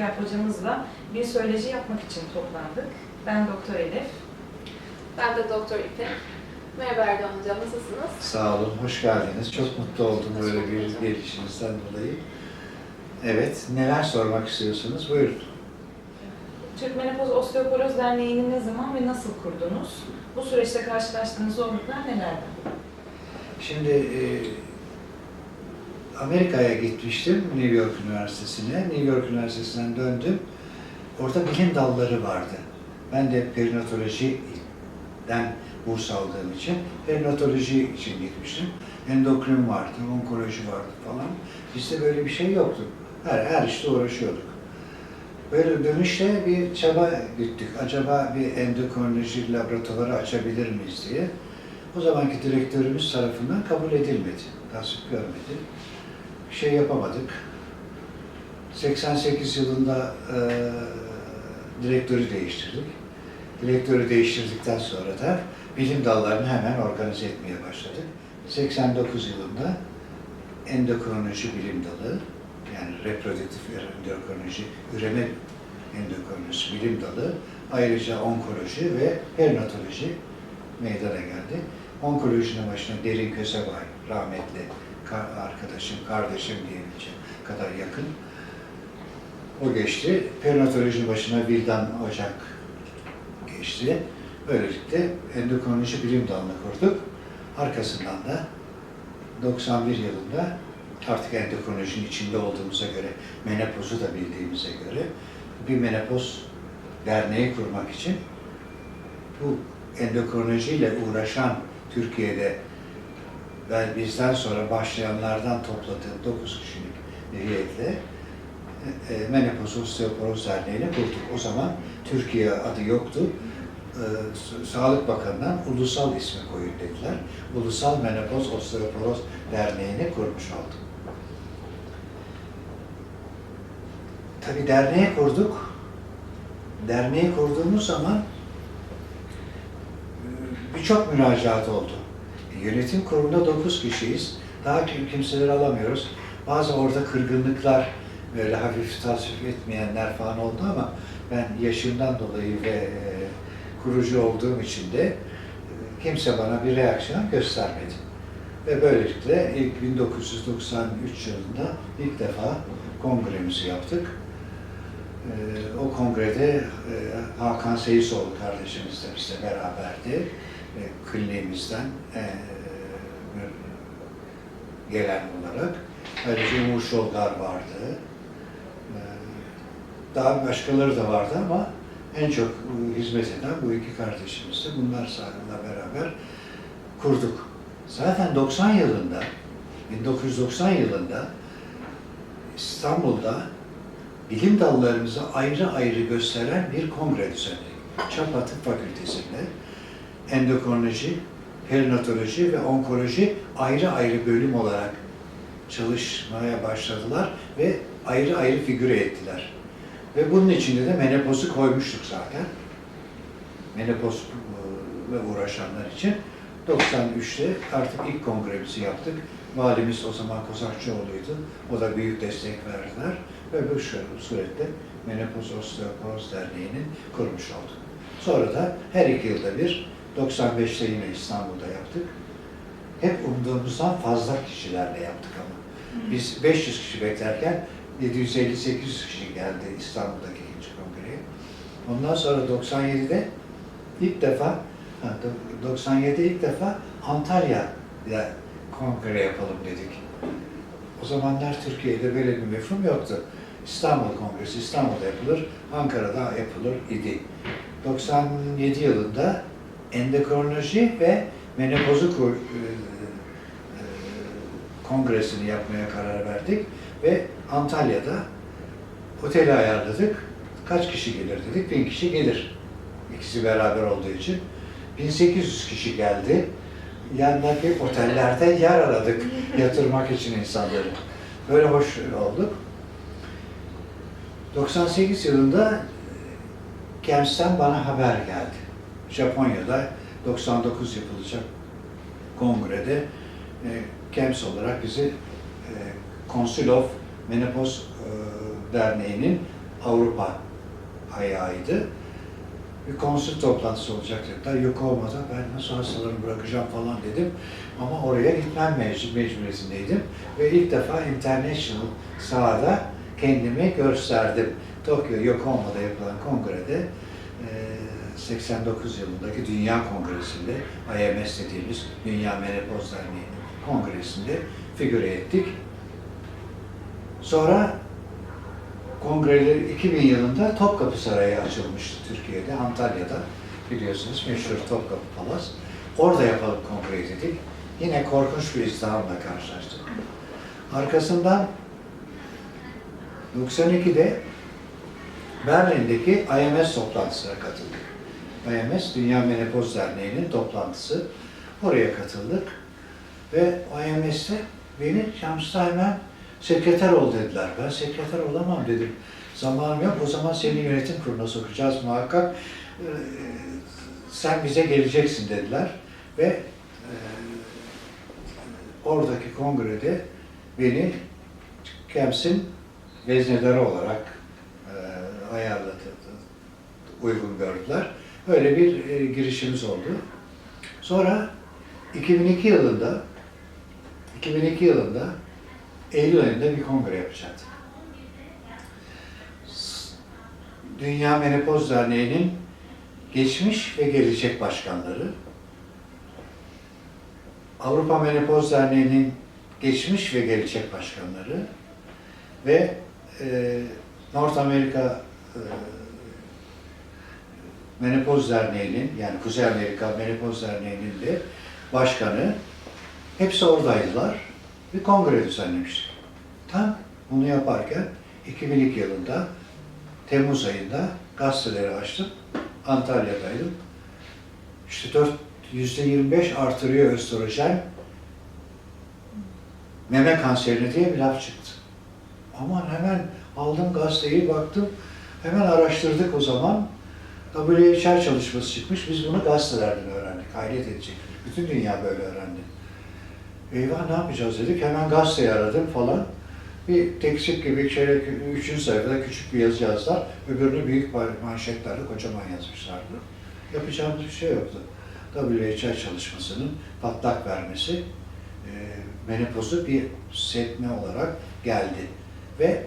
Ertuğrul hocamızla bir söyleşi yapmak için toplandık. Ben Doktor Elif. Ben de Doktor İpek. Merhaba Erdoğan Hocam, nasılsınız? Sağ olun, hoş geldiniz. Çok mutlu oldum Hoş böyle bir gelişinizden dolayı. Evet, neler sormak istiyorsunuz? Buyurun. Türk Menopoz Osteoporoz Derneği'ni ne zaman ve nasıl kurdunuz? Bu süreçte karşılaştığınız zorluklar nelerdi? Şimdi e, Amerika'ya gitmiştim, New York Üniversitesi'ne. New York Üniversitesi'nden döndüm. Orada bilim dalları vardı. Ben de perinatolojiden burs aldığım için perinatoloji için gitmiştim. Endokrin vardı, onkoloji vardı falan. Bizde böyle bir şey yoktu. Her, her işte uğraşıyorduk. Böyle dönüşte bir çaba güttük. Acaba bir endokrinoloji laboratuvarı açabilir miyiz diye. O zamanki direktörümüz tarafından kabul edilmedi. Tasvip görmedi. Bir şey yapamadık. 88 yılında e, direktörü değiştirdik. Direktörü değiştirdikten sonra da bilim dallarını hemen organize etmeye başladık. 89 yılında endokrinoloji bilim dalı, yani reproduktif endokrinoloji, üreme endokrinolojisi bilim dalı, ayrıca onkoloji ve perinatoloji meydana geldi. Onkolojinin başına Derin Kösebay, rahmetli ka- arkadaşım, kardeşim diyebileceğim kadar yakın. O geçti. Perinatolojinin başına Vildan Ocak geçti. Böylelikle endokrinoloji bilim dalını kurduk. Arkasından da 91 yılında artık endokrinolojinin içinde olduğumuza göre, menopozu da bildiğimize göre bir menopoz derneği kurmak için bu endokrinolojiyle uğraşan Türkiye'de ve bizden sonra başlayanlardan topladığım 9 kişilik bir heyetle e, e, Menopoz Osteoporoz Derneği'ni kurduk. O zaman Türkiye adı yoktu. E, Sa- Sağlık Bakanı'ndan ulusal ismi koyun dediler. Ulusal Menopoz Osteoporoz Derneği'ni kurmuş olduk. Tabii derneği kurduk. Derneği kurduğumuz zaman e, birçok müracaat oldu. Yönetim kurulunda 9 kişiyiz. Daha kim kimseleri alamıyoruz. Bazı orada kırgınlıklar, böyle hafif tasvip etmeyenler falan oldu ama ben yaşımdan dolayı ve e, kurucu olduğum için de e, kimse bana bir reaksiyon göstermedi. Ve böylelikle ilk 1993 yılında ilk defa kongremizi yaptık. Ee, o kongrede e, Hakan Seyisoğlu kardeşimiz de bizle beraberdi. E, kliniğimizden e, gelen olarak. Ayrıca Umur Şolgar vardı. E, daha başkaları da vardı ama en çok hizmet eden bu iki kardeşimiz de bunlar sayesinde beraber kurduk. Zaten 90 yılında, 1990 yılında İstanbul'da bilim dallarımızı ayrı ayrı gösteren bir kongre düzenledik. Çapa Tıp Fakültesi'nde endokrinoloji, perinatoloji ve onkoloji ayrı ayrı bölüm olarak çalışmaya başladılar ve ayrı ayrı figüre ettiler. Ve bunun içinde de menopozu koymuştuk zaten. Menopoz e, ve uğraşanlar için. 93'te artık ilk kongremizi yaptık. Valimiz o zaman Kozakçıoğlu'ydu. O da büyük destek verdiler. Ve bu surette Menopoz Osteoporoz Derneği'ni kurmuş olduk. Sonra da her iki yılda bir 95'te yine İstanbul'da yaptık. Hep umduğumuzdan fazla kişilerle yaptık ama. Biz 500 kişi beklerken 750-800 kişi geldi İstanbul'daki ikinci kongreye. Ondan sonra 97'de ilk defa, ha, do- 97 ilk defa Antalya'da kongre yapalım dedik. O zamanlar Türkiye'de böyle bir mefhum yoktu. İstanbul Kongresi İstanbul'da yapılır, Ankara'da yapılır idi. 97 yılında endokrinoloji ve menopozu kur- e, e, kongresini yapmaya karar verdik ve Antalya'da oteli ayarladık. Kaç kişi gelir dedik? Bin kişi gelir. İkisi beraber olduğu için. 1800 kişi geldi. Yanındaki otellerde yer aradık yatırmak için insanları. Böyle hoş olduk. 98 yılında KEMS'ten bana haber geldi. Japonya'da 99 yapılacak kongrede e, KEMS olarak bizi e, Council of Menopoz e, Derneği'nin Avrupa ayağıydı. Bir konsül toplantısı olacak dediler. Yok olmadı. Ben nasıl hastalarımı bırakacağım falan dedim. Ama oraya gitmem mecbur, mecburiyetindeydim. Ve ilk defa International sahada kendimi gösterdim. Tokyo Yokohama'da yapılan kongrede e, 89 yılındaki Dünya Kongresi'nde IMS dediğimiz Dünya Menopoz Derneği'nin kongresinde figüre ettik. Sonra kongreleri 2000 yılında Topkapı Sarayı açılmıştı Türkiye'de, Antalya'da. Biliyorsunuz meşhur Topkapı Palas. Orada yapalım kongreyi dedik. Yine korkunç bir izdihamla karşılaştık. Arkasından 92'de Berlin'deki IMS toplantısına katıldık. IMS, Dünya Menopoz Derneği'nin toplantısı. Oraya katıldık. Ve IMS'te beni Şams'ta hemen sekreter ol dediler. Ben sekreter olamam dedim. Zamanım yok. O zaman seni yönetim kuruluna sokacağız muhakkak. Ee, sen bize geleceksin dediler. Ve e, oradaki kongrede beni Kems'in veznedarı olarak e, ayarladı, uygun gördüler. Böyle bir e, girişimiz oldu. Sonra 2002 yılında 2002 yılında Eylül ayında bir kongre yapacaktık. Dünya Menopoz Derneği'nin geçmiş ve gelecek başkanları, Avrupa Menopoz Derneği'nin geçmiş ve gelecek başkanları ve e, North Amerika e, Menopoz Derneği'nin yani Kuzey Amerika Menopoz Derneği'nin de başkanı hepsi oradaydılar. Bir kongre düzenlemiştik. Tam bunu yaparken 2002 yılında Temmuz ayında gazeteleri açtım. Antalya'daydım. İşte 4 %25 artırıyor östrojen meme kanserine diye bir laf çıktı. Aman hemen aldım gazeteyi baktım. Hemen araştırdık o zaman. WHR çalışması çıkmış. Biz bunu gazetelerden öğrendik. Hayret edecek. Bütün dünya böyle öğrendi. Eyvah ne yapacağız dedik. Hemen gazeteyi aradım falan. Bir teksip gibi şöyle üçüncü sayfada küçük bir yazı yazdılar. Öbürünü büyük manşetlerle kocaman yazmışlardı. Yapacağımız bir şey yoktu. WHR çalışmasının patlak vermesi e, menopozu bir setme olarak geldi. Ve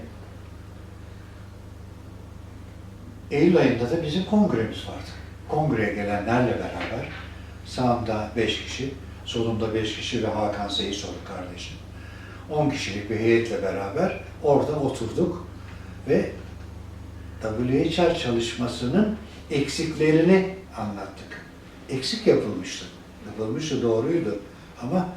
Eylül ayında da bizim kongremiz vardı. Kongreye gelenlerle beraber sağımda beş kişi, solumda beş kişi ve Hakan Seysoğlu kardeşim. 10 kişilik bir heyetle beraber orada oturduk ve WHR çalışmasının eksiklerini anlattık. Eksik yapılmıştı. Yapılmıştı, doğruydu. Ama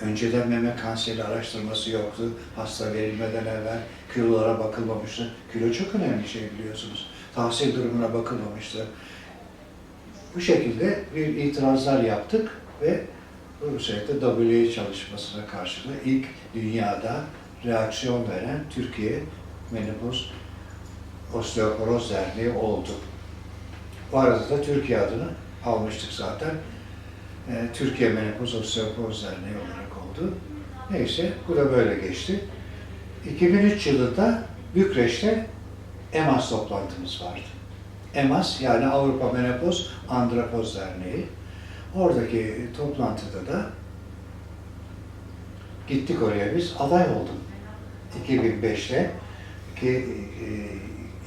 önceden meme kanseri araştırması yoktu. Hasta verilmeden evvel kilolara bakılmamıştı. Kilo çok önemli şey biliyorsunuz. Tahsil durumuna bakılmamıştı. Bu şekilde bir itirazlar yaptık ve bu sayede WHO çalışmasına karşı da ilk dünyada reaksiyon veren Türkiye Menopoz Osteoporoz Derneği oldu. Bu arada da Türkiye adını almıştık zaten. Ee, Türkiye Menopoz Osteoporoz Derneği olarak oldu. Neyse, bu da böyle geçti. 2003 yılında Bükreş'te EMAS toplantımız vardı. EMAS yani Avrupa Menopoz Andropoz Derneği. Oradaki toplantıda da gittik oraya biz, aday oldum. 2005'te, ki,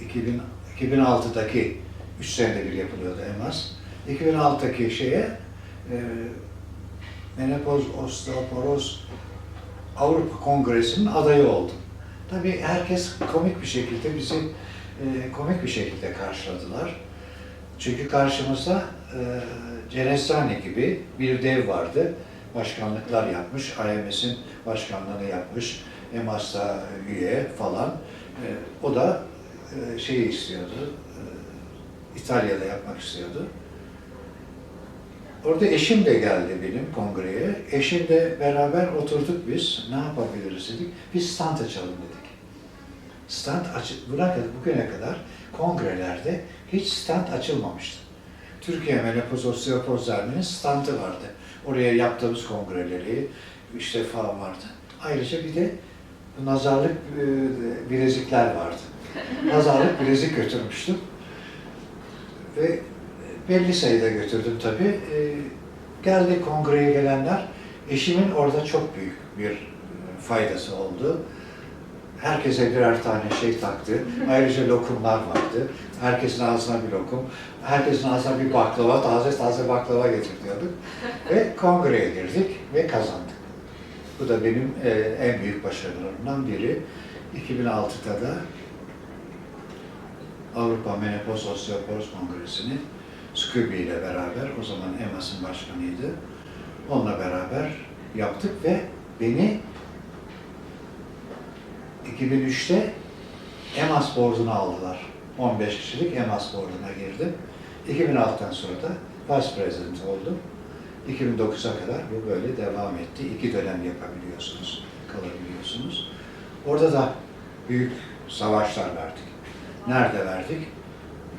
e, 2000, 2006'daki 3 senede bir yapılıyordu EMAS. 2006'daki şeye e, Menopoz Osteoporoz Avrupa Kongresi'nin adayı oldum. Tabii herkes komik bir şekilde bizi e, komik bir şekilde karşıladılar. Çünkü karşımızda e, Cenestani gibi bir dev vardı. Başkanlıklar yapmış, IMS'in başkanlığını yapmış, EMAS'ta üye falan. E, o da e, şeyi istiyordu, e, İtalya'da yapmak istiyordu. Orada eşim de geldi benim kongreye. Eşimle beraber oturduk biz. Ne yapabiliriz dedik. Biz stand açalım dedik. Stand açı buna kadar, bugüne kadar kongrelerde hiç stand açılmamıştı. Türkiye Menopoz Osteoporoz Derneği'nin standı vardı. Oraya yaptığımız kongreleri işte falan vardı. Ayrıca bir de nazarlık e, bilezikler vardı. Nazarlık bilezik götürmüştüm. Ve belli sayıda götürdüm tabii. E, geldi kongreye gelenler, eşimin orada çok büyük bir faydası oldu. Herkese birer tane şey taktı. Ayrıca lokumlar vardı. Herkesin ağzına bir lokum, herkesin ağzına bir baklava, taze taze baklava getiriyorduk. ve kongreye girdik ve kazandık. Bu da benim e, en büyük başarılarımdan biri. 2006'da da Avrupa Menopoz Osteoporoz Kongresi'ni Scooby ile beraber, o zaman EMAS'ın başkanıydı. Onunla beraber yaptık ve beni 2003'te EMAS board'una aldılar. 15 kişilik EMAS board'una girdim. 2006'dan sonra da Vice President oldum. 2009'a kadar bu böyle devam etti. İki dönem yapabiliyorsunuz, kalabiliyorsunuz. Orada da büyük savaşlar verdik. Nerede verdik?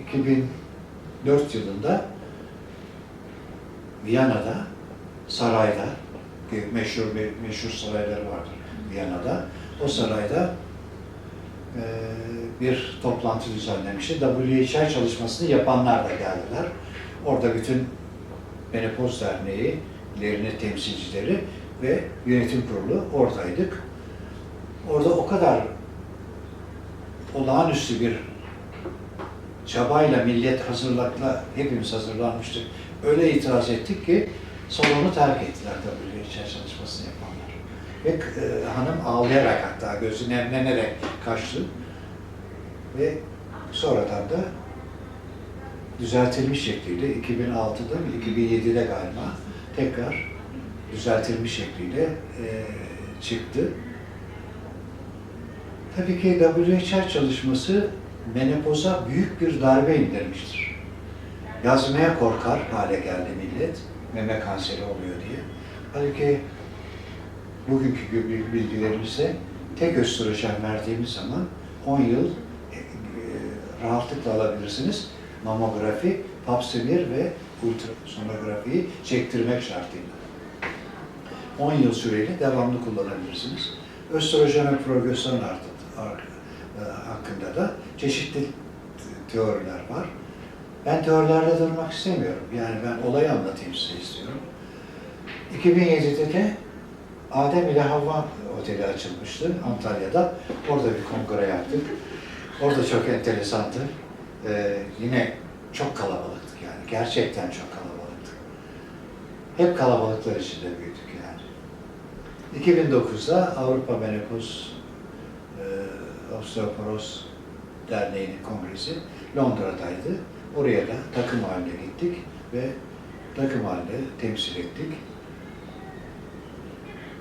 2004 yılında Viyana'da, sarayda, meşhur meşhur sarayları vardır Viyana'da. O sarayda bir toplantı düzenlemişti. WHI çalışmasını yapanlar da geldiler. Orada bütün Menopoz Derneği'lerinin temsilcileri ve yönetim kurulu oradaydık. Orada o kadar olağanüstü bir çabayla, millet hazırlıkla hepimiz hazırlanmıştık. Öyle itiraz ettik ki salonu terk ettiler WHI çalışmasını yapanlar. Ve e, hanım ağlayarak hatta gözü nemlenerek kaçtı. Ve sonradan da düzeltilmiş şekliyle 2006'da mı 2007'de galiba tekrar düzeltilmiş şekliyle e, çıktı. Tabii ki WHR çalışması menopoza büyük bir darbe indirmiştir. Yazmaya korkar hale geldi millet, meme kanseri oluyor diye. Halbuki bugünkü gibi bilgilerimizde tek östrojen verdiğimiz zaman 10 yıl e, e, rahatlıkla alabilirsiniz. Mamografi, pap smear ve ultrasonografiyi çektirmek şartıyla. 10 yıl süreyle devamlı kullanabilirsiniz. Östrojen ve progesteron e, hakkında da çeşitli teoriler var. Ben teorilerde durmak istemiyorum. Yani ben olayı anlatayım size istiyorum. 2007'de de Adem ile Havva Oteli açılmıştı Antalya'da. Orada bir kongre yaptık. Orada çok enteresandı. Ee, yine çok kalabalıktık yani. Gerçekten çok kalabalıktık. Hep kalabalıklar içinde büyüdük yani. 2009'da Avrupa Menopoz e, Osteoporoz Derneği'nin kongresi Londra'daydı. Oraya da takım haline gittik ve takım halinde temsil ettik.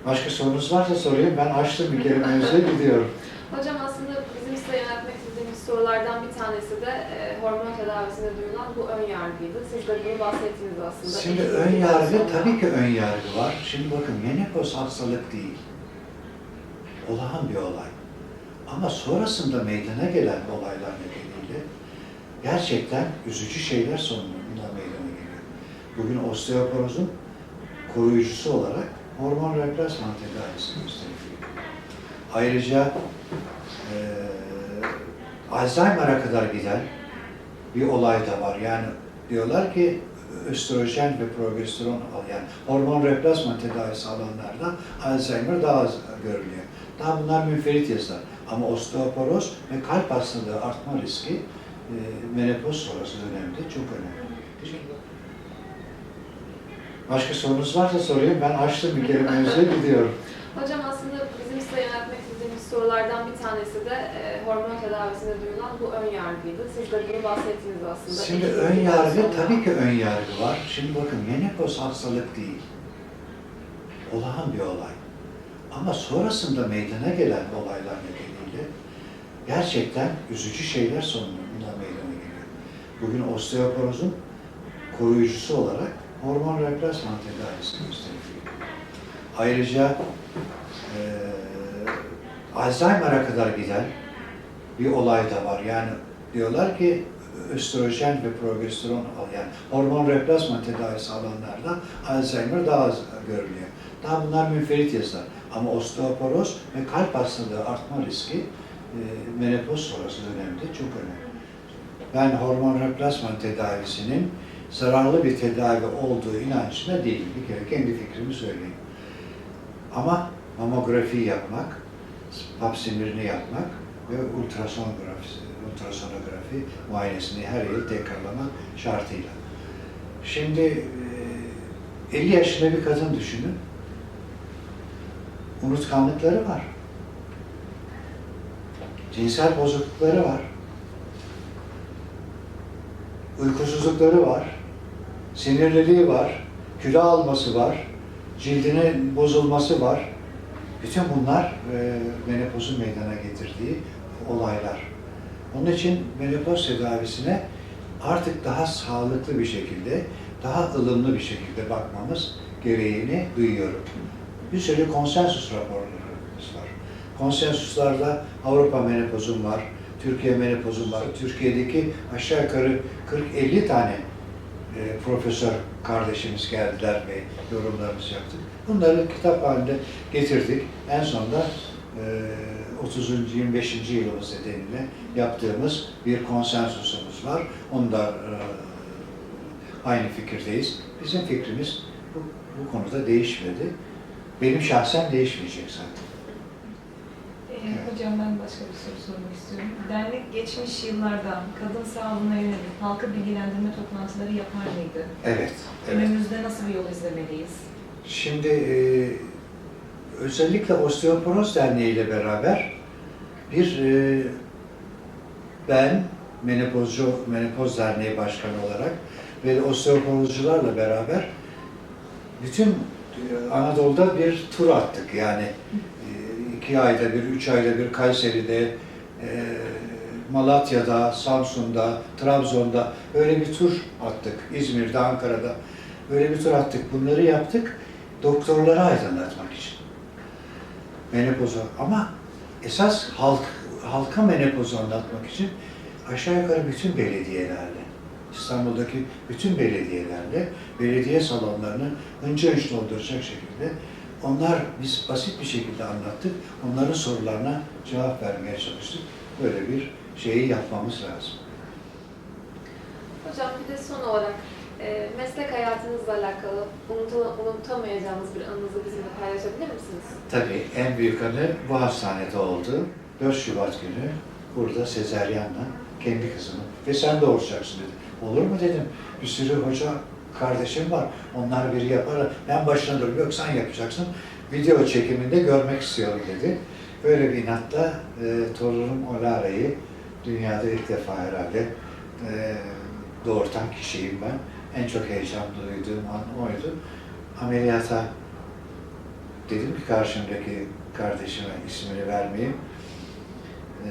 Başka sorunuz varsa sorayım. Ben açtım bir kere mevzuya gidiyorum. Hocam aslında bizim size yöneltmek istediğimiz sorulardan bir tanesi de e, hormon tedavisinde duyulan bu ön yargıydı. Siz de bunu bahsettiniz aslında. Şimdi İlk ön yargı, sonra. tabii ki ön yargı var. Şimdi bakın menopoz hastalık değil. Olağan bir olay. Ama sonrasında meydana gelen olaylar nedeniyle gerçekten üzücü şeyler sonunda meydana geliyor. Bugün osteoporozun koruyucusu olarak hormon replasman tedavisi gösteriliyor. Ayrıca eee Alzheimer'a kadar giden bir olay da var. Yani diyorlar ki östrojen ve progesteron al yani hormon replasman tedavisi alanlarda Alzheimer daha az görülüyor. Daha bunlar münferit yazılar. Ama osteoporoz ve kalp hastalığı artma riski e, menopoz sonrası dönemde çok önemli. Başka sorunuz varsa sorayım. Ben açtım bir kere mevzuya gidiyorum. Hocam aslında bizim size yöneltmek istediğimiz sorulardan bir tanesi de e, hormon tedavisinde duyulan bu ön yargıydı. Siz de bunu bahsettiniz aslında. Şimdi İlk ön yargı, sonra. tabii ki ön yargı var. Şimdi bakın menopoz hastalık değil. Olağan bir olay. Ama sonrasında meydana gelen olaylar nedeniyle gerçekten üzücü şeyler sonunda meydana geliyor. Bugün osteoporozun koruyucusu olarak hormon replasman tedavisi gösteriliyor. Ayrıca eee Alzheimer'a kadar giden bir olay da var. Yani diyorlar ki östrojen ve progesteron yani hormon replasman tedavisi alanlarda Alzheimer daha az görülüyor. Daha bunlar münferit yazılar. Ama osteoporoz ve kalp hastalığı artma riski e, menopoz sonrası dönemde çok önemli. Ben hormon replasman tedavisinin zararlı bir tedavi olduğu inancında değilim. Bir kere kendi fikrimi söyleyeyim. Ama mamografi yapmak, pap sinirini yapmak ve ultrasonografi, ultrasonografi muayenesini her yıl tekrarlamak şartıyla. Şimdi e, 50 yaşında bir kadın düşünün. Unutkanlıkları var. Cinsel bozuklukları var. Uykusuzlukları var. Sinirliliği var. Kilo alması var. Cildinin bozulması var. Bütün bunlar e, menopozun meydana getirdiği olaylar. Onun için menopoz tedavisine artık daha sağlıklı bir şekilde, daha ılımlı bir şekilde bakmamız gereğini duyuyorum. Bir sürü konsensus raporlarımız var. Konsensuslarda Avrupa menopozum var, Türkiye menopozum var. Türkiye'deki aşağı yukarı 40-50 tane e, profesör kardeşimiz geldiler ve yorumlarımızı yaptık. Bunları kitap halinde getirdik. En sonunda e, 30. 25. yılımız nedeniyle yaptığımız bir konsensusumuz var. Onda e, aynı fikirdeyiz. Bizim fikrimiz bu, bu konuda değişmedi. Benim şahsen değişmeyecek zaten. Hocam ben başka bir soru sormak istiyorum. Dernek geçmiş yıllarda kadın sağlığına yönelik halkı bilgilendirme toplantıları yapar mıydı? Evet, evet. Günümüzde nasıl bir yol izlemeliyiz? Şimdi e, özellikle Osteoporoz Derneği ile beraber bir e, ben menopozcu menopoz derneği başkanı olarak ve osteoporozcularla beraber bütün e, Anadolu'da bir tur attık. Yani iki ayda bir, üç ayda bir Kayseri'de, e, Malatya'da, Samsun'da, Trabzon'da öyle bir tur attık. İzmir'de, Ankara'da öyle bir tur attık. Bunları yaptık doktorları aydınlatmak için. Menopozu ama esas halk halka menopozu anlatmak için aşağı yukarı bütün belediyelerle, İstanbul'daki bütün belediyelerle, belediye salonlarını hınca hınç dolduracak şekilde onlar biz basit bir şekilde anlattık. Onların sorularına cevap vermeye çalıştık. Böyle bir şeyi yapmamız lazım. Hocam bir de son olarak e, meslek hayatınızla alakalı unuta- unutamayacağınız bir anınızı bizimle paylaşabilir misiniz? Tabii en büyük anı bu hastanede oldu. 4 Şubat günü burada sezeryanla kendi kızımı ve sen doğuracaksın dedi. Olur mu dedim. Bir sürü hoca kardeşim var. Onlar biri yapar. Ben başına durup yok sen yapacaksın. Video çekiminde görmek istiyorum dedi. Böyle bir inatla e, torunum Olara'yı dünyada ilk defa herhalde e, doğurtan kişiyim ben. En çok heyecan duyduğum an oydu. Ameliyata dedim ki karşımdaki kardeşime ismini vermeyeyim. Ee,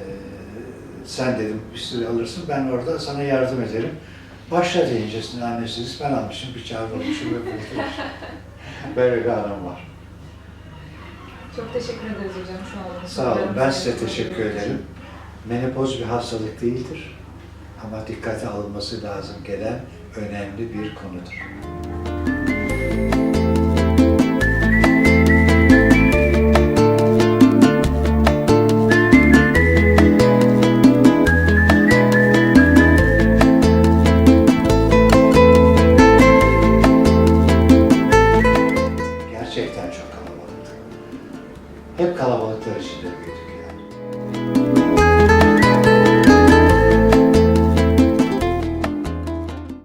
sen dedim bir sürü alırsın, ben orada sana yardım ederim. Başla deyince annesiz ben almışım, bıçağı vurmuşum ve kurtulmuşum. Böyle bir anım var. Çok teşekkür ederiz hocam. Sağ olun. Sağ olun, ben size teşekkür ederim. Menopoz bir hastalık değildir. Ama dikkate alınması lazım gelen önemli bir konudur.